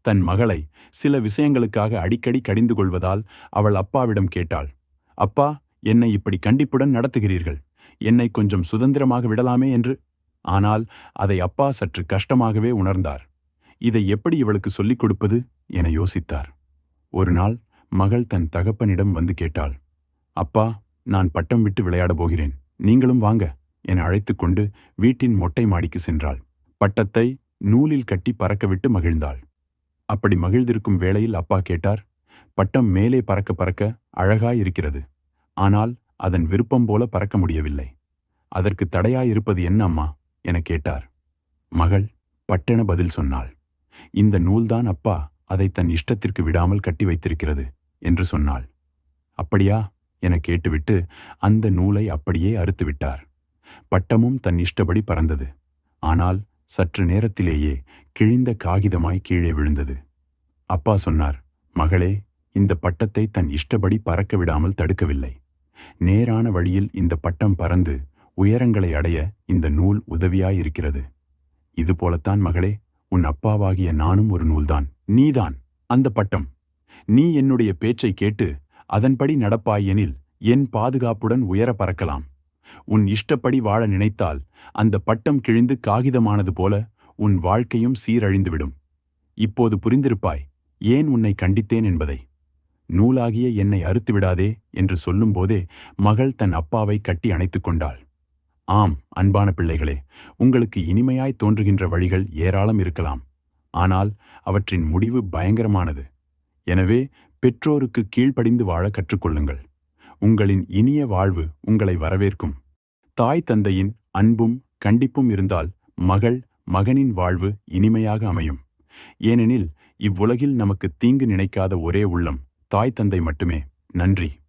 தன் மகளை சில விஷயங்களுக்காக அடிக்கடி கடிந்து கொள்வதால் அவள் அப்பாவிடம் கேட்டாள் அப்பா என்னை இப்படி கண்டிப்புடன் நடத்துகிறீர்கள்? என்னை கொஞ்சம் சுதந்திரமாக விடலாமே? என்று. ஆனால் அதை அப்பா சற்று கஷ்டமாகவே உணர்ந்தார். இதை எப்படி இவளுக்கு சொல்லிக் கொடுப்பது? என யோசித்தார். ஒரு நாள் மகள் தன் தகப்பனிடம் வந்து கேட்டாள் அப்பா நான் பட்டம் விட்டு விளையாடப் போகிறேன். நீங்களும் வாங்க என அழைத்துக் கொண்டு வீட்டின் மொட்டை மாடிக்கு சென்றாள். பட்டத்தை நூலில் கட்டி பறக்கவிட்டு மகிழ்ந்தாள். அப்படி மகிழ்ந்திருக்கும் வேளையில் அப்பா கேட்டார் பட்டம் மேலே பறக்க பறக்க அழகாயிருக்கிறது. ஆனால் அதன் விருப்பம் போல பறக்க முடியவில்லை. அதற்கு தடையாயிருப்பது என்ன அம்மா? என கேட்டார். மகள் பட்டென பதில் சொன்னாள். இந்த நூல்தான் அப்பா அதை தன் இஷ்டத்திற்கு விடாமல் கட்டி வைத்திருக்கிறது என்று சொன்னாள். அப்படியா? என கேட்டுவிட்டு அந்த நூலை அப்படியே அறுத்துவிட்டார். பட்டமும் தன் இஷ்டப்படி பறந்தது. ஆனால் சற்று நேரத்திலேயே கிழிந்த காகிதமாய் கீழே விழுந்தது. அப்பா சொன்னார் மகளே இந்த பட்டத்தை தன் இஷ்டப்படி பறக்க விடாமல் தடுக்கவில்லை. நேரான வழியில் இந்த பட்டம் பறந்து உயரங்களை அடைய இந்த நூல் உதவியாயிருக்கிறது. இதுபோலத்தான் மகளே உன் அப்பாவாகிய நானும் ஒரு நூல்தான். நீதான் அந்த பட்டம். நீ என்னுடைய பேச்சை கேட்டு அதன்படி நடப்பாயெனில் என் பாதுகாப்புடன் உயர பறக்கலாம். உன் இஷ்டப்படி வாழ நினைத்தால் அந்த பட்டம் கிழிந்து காகிதமானது போல உன் வாழ்க்கையும் சீரழிந்துவிடும். இப்போது புரிந்திருப்பாய் ஏன் உன்னை கண்டித்தேன் என்பதை? நூலாகிய என்னை அறுத்துவிடாதே என்று சொல்லும்போதே மகள் தன் அப்பாவை கட்டி அணைத்துக் கொண்டாள். ஆம் அன்பான பிள்ளைகளே உங்களுக்கு இனிமையாய் தோன்றுகின்ற வழிகள் ஏராளம் இருக்கலாம். ஆனால் அவற்றின் முடிவு பயங்கரமானது. எனவே பெற்றோருக்கு கீழ்ப்படிந்து வாழ கற்றுக்கொள்ளுங்கள். உங்களின் இனிய வாழ்வு உங்களை வரவேற்கும். தாய் தந்தையின் அன்பும் கண்டிப்பும் இருந்தால் மகள் மகனின் வாழ்வு இனிமையாக அமையும். ஏனெனில் இவ்வுலகில் நமக்கு தீங்கு நினைக்காத ஒரே உள்ளம் தாய் தந்தை மட்டுமே. நன்றி.